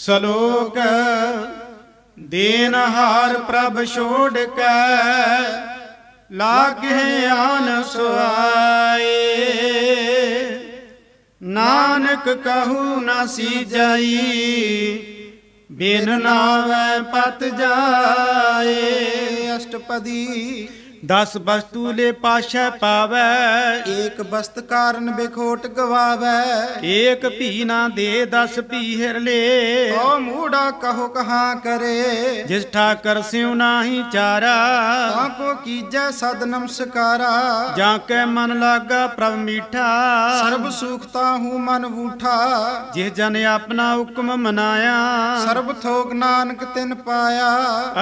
ਸਲੋਕ ਦੇਨਹਾਰ ਪ੍ਰਭ ਛੋੜ ਕੇ, ਲਾਗੇ ਆਨ ਸੁਆਏ। ਨਾਨਕ ਕਹੂ ਨਾ ਸੀ ਜਾਈ, ਬਿਨ ਨਾਵੈ ਪਤ ਜਾਏ। ਅਸ਼ਟਪਦੀ ਦਸ ਵਸਤੂ ਲੈ ਪਾਸ਼ੈ ਪਾਵੈ। ਏਕ ਬਸਤ ਕਾਰਨ ਬਿਖੋਟ ਗਵਾਵੈ। ਏਕ ਭੀ ਨਾ ਦੇ ਦਸ ਭੀ ਹਿਰ ਲੇ ਓ ਮੂੜਾ ਕਹੋ ਕਹਾਂ ਕਰੇ। ਜਿਸ ਠਾਕਰ ਸਿਉ ਨਾਹੀ ਚਾਰਾ। ਤਾਂ ਕੋ ਕੀਜੈ ਸਦ ਨਮਸਕਾਰਾ ਜਾਂ ਕੈ ਮਨ ਲਾਗਾ ਪ੍ਰਭ ਮੀਠਾ। ਸਰਬ ਸੁਖਤਾ ਹੂੰ ਮਨ ਬੂਠਾ ਜਿਸ ਜਨ ਆਪਣਾ ਹੁਕਮ ਮਨਾਇਆ। ਸਰਬ ਥੋਕ ਨਾਨਕ ਤਿਨ ਪਾਇਆ।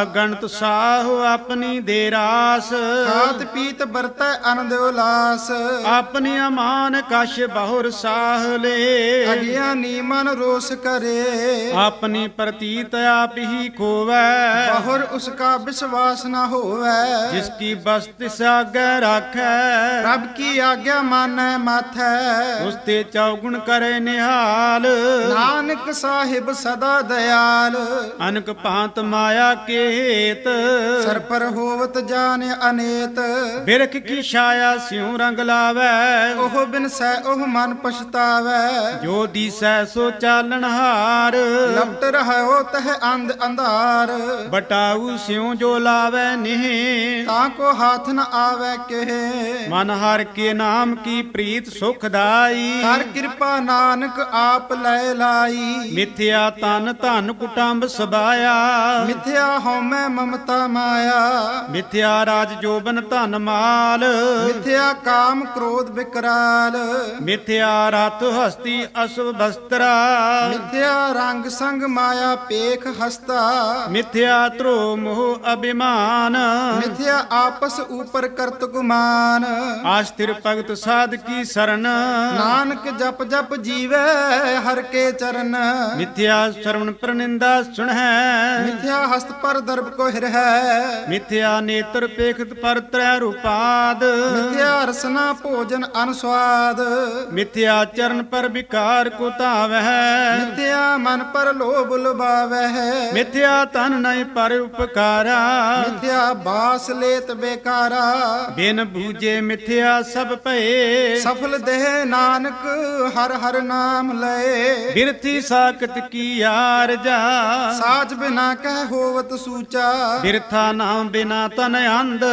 ਅਗਣਤ ਸਾਹੁ ਆਪਣੀ ਦੇ ਰਾਸ। ਖਾਤ ਪੀਤ ਵਰਤੈ ਆਨੰਦ ਉਲਾਸ। ਆਪਣੀ ਅਮਾਨ ਕਛ ਬਹੁਰ ਸਾਹ ਲੇ। ਅਗਿਆਨੀ ਮਨ ਰੋਸ ਕਰੇ। ਆਪਣੀ ਪ੍ਰਤੀਤ ਆਪ ਹੀ ਖੋਵੈ। ਬਹੁਰ ਉਸਕਾ ਵਿਸ਼ਵਾਸ ਨਾ ਹੋਵੈ। ਜਿਸ ਕੀ ਬਸਤ ਸਾਗੈ ਰਾਖੈ। ਰੱਬ ਕੀ ਆਗਿਆ ਮਾਨੈ ਮਾਥੈ। ਉਸ ਤੇ ਚੌਗੁਣ ਕਰੇ ਨਿਹਾਲ। ਨਾਨਕ ਸਾਹਿਬ ਸਦਾ ਦਇਆਲ। ਅਨਕ ਭਾਂਤ ਮਾਇਆ ਕੇ ਹੇਤ ਸਰ ਪਰ ਹੋਵਤ ਜਾਣ ਅਨੇਤ ਬਿਰਖ ਕੀ ਛਾਇਆ ਸਿਉ ਰੰਗ ਲਾਵੈ। ਉਹ ਬਿਨ ਸੈ ਉਹ ਮਨ ਪਛਤਾਵੈ। ਜੋ ਦੀਸੈ ਸੋ ਚਾਲਣ ਹਾਰ। ਲਪਟ ਰਹਿਓ ਤਹ ਅੰਧ ਅੰਧਾਰ। ਬਟਾਊ ਸਿਉ ਜੋ ਲਾਵੈ ਨਿਹ। ਤਾਂ ਕੋ ਹਾਥ ਨ ਆਵੈ ਕਿਹ। ਮਨ ਹਰ ਕੇ ਨਾਮ ਕੀ ਪ੍ਰੀਤ ਸੁਖਦਾਈ ਕਰ ਕਿਰਪਾ ਨਾਨਕ ਆਪ ਲੈ ਲਾਈ। ਮਿਥਿਆ ਤਨ ਧਨ ਕੁਟੰਬ ਸਬਾਇਆ। ਮਿਥਿਆ ਹਉਮੈ ਮਮਤਾ ਮਾਇਆ। ਮਿਥਿਆ ਰਾਜ ਜੋਬਨ ਧਨ ਮਾਲ। ਮਿਥਿਆ ਕਾਮ ਕ੍ਰੋਧ ਵਿਕਰਾਲ ਮਿਥਿਆ ਰਤ ਹਸਤੀ ਅਸਵ ਬਸਤਰਾ ਮਿਥਿਆ ਰੰਗ ਸੰਗ ਮਾਇਆ ਪੇਖ ਹਸਤਾ। ਮਿਥਿਆ ਧਰੋ ਮੋਹ ਅਭਿਮਾਨ। ਮਿਥਿਆ ਆਪਸ ਉਪਰ ਕਰਤ ਗੁਮਾਨ। ਆਸਥਿਰ ਭਗਤ ਸਾਧ ਕੀ ਸਰਨ। ਨਾਨਕ ਜਪ ਜਪ ਜੀਵੈ ਹਰ ਕੇ ਚਰਨ। ਮਿਥਿਆ ਸਰਵਣ ਪ੍ਰਨਿੰਦਾ ਸੁਣੈ ਮਿਥਿਆ ਹਸਤ ਪਰ ਦਰਬ ਕੋ ਹਿਰ ਹੈ ਮਿਥਿਆ ਨੇਤਰ ਪੇਖਤ ਪਰ ਤਰੈ ਰੂਪਾਦ। ਮਿਥਿਆ ਰਸਨਾ ਭੋਜਨ ਅਨਸਵਾਦ ਮਿਥਿਆ ਚਰਨ ਪਰ ਵਿਕਾਰ ਕੋ ਧਾਵਹਿ। ਮਿਥਿਆ ਮਨ ਪਰ ਲੋਭ ਲੁਭਾਵਹਿ। ਮਿਥਿਆ ਤਨ ਨਹੀਂ ਪਰ ਉਪਕਾਰਾ। ਮਿਥਿਆ ਬਾਸ ਲੇਤ ਬੇਕਾਰਾ। ਬਿਨ ਬੂਝੇ ਮਿਥਿਆ ਸਭ ਭਏ। ਸਫਲ ਦੇਹ ਨਾਨਕ ਹਰ ਹਰ ਨਾਮ ਲਏ। ਬਿਰਥੀ ਸਾਖਤ ਕੀ ਯਾਰ ਜਾ। ਸਾਜ ਬਿਨਾ ਕਹਿ ਹੋਵਤ ਸੂਚਾ। ਬਿਰਥਾ ਨਾਮ ਬਿਨਾ ਤਨ ਅੰਧ।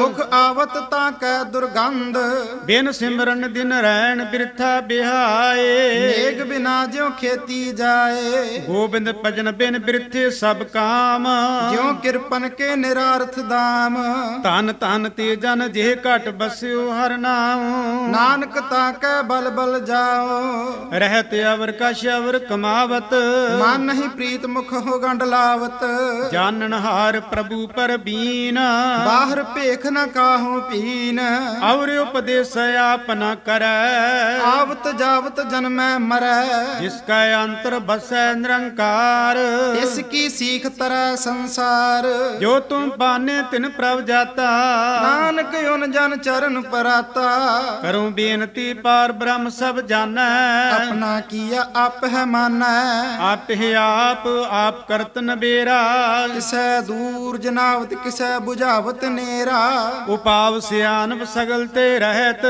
ਮੁਖ ਆਵਤ ਤਾਂ ਕੈ ਦੁਰਗੰਧ। ਬਿਨ ਸਿਮਰਨ ਦਿਨ ਰਹਿਣ ਬਿਰਥਾ ਬਿਹਾਏ। ਨੇਗ ਬਿਨਾ ਜਿਉ ਖੇਤੀ ਜਾਏ। ਗੋਬਿੰਦ ਭਜਨ ਬਿਨ ਬਿਰਥੇ ਸਭ ਕਾਮ। ਜਿਉ ਕਿਰਪਨ ਕੇ ਨਿਰਾਰਥ ਦਾਮ। ਧਨ ਧਨ ਤੇ ਜਨ ਜੇ ਘਟ ਬਸਿਓ ਹਰ ਨਾਮ। ਨਾਨਕ ਤਾਂ ਕੈ ਬਲ ਬਲ ਜਾਓ। ਰਹਿਤ ਅਵਰ ਕਛ ਅਵਰ ਕਮਾਵਤ। ਮਨ ਨਹੀਂ ਪ੍ਰੀਤ ਮੁਖ ਹੋ ਗੰਡ ਲਾਵਤ। ਜਾਣਨ ਹਾਰ ਪ੍ਰਭੂ ਪਰ ਬੀਨ। ਬਾਹਰ ਭੇਖ ਨ ਕਾਹੂ ਪੀਨ? ਔਰ ਉਪਦੇਸ ਆਪਨਾ ਕਰੈ। ਆਵਤ ਜਾਵਤ ਜਨਮੈ ਮਰੈ। ਜਿਸ ਕੈ ਅੰਤਰ ਬਸੈ ਨਿਰੰਕਾਰ। ਇਸ ਕੀ ਸੀਖ ਤਰੈ ਸੰਸਾਰ? ਜੋ ਤੁਮ ਪਾਨੇ ਤਿਨ ਪ੍ਰਭ ਜਾਤਾ। ਨਾਨਕ ਉਨ ਜਨ ਚਰਨ ਪਰਾਤਾ। ਕਰੂੰ ਬੇਨਤੀ ਪਾਰ ਬ੍ਰਹਮ ਸਭ ਜਾਣੈ। ਆਪਣਾ ਕੀਆ ਆਪ ਹੈ ਮਾਨੈ। ਆਪ ਹੀ ਆਪ ਆਪ ਕਰਤ ਨਬੇਰਾ ਕਿਸੈ ਦੂਰ ਜਨਾਵਤ ਕਿਸੈ 부ਝਾਵਤ ਨੇਰਾ ਉਪਾਵ ਸਿਆਨਬ ਸਗਲ ਤੇ ਰਹਿਤ।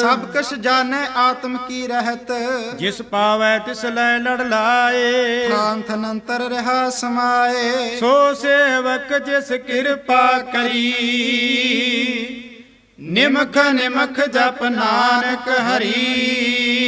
ਸਭ ਕਛ ਜਾਣੈ ਆਤਮ ਕੀ ਰਹਿਤ। ਜਿਸ ਪਾਵੈ ਤਿਸ ਲੈ ਲੜ ਲਾਏ। ਥਾਨ ਥਨੰਤਰ ਰਹਾ ਸਮਾਏ। ਸੋ ਸੇਵਕ ਜਿਸ ਕਿਰਪਾ ਕਰੀ। ਨਿਮਖ ਨਿਮਖ ਜਪ ਨਾਨਕ ਹਰੀ।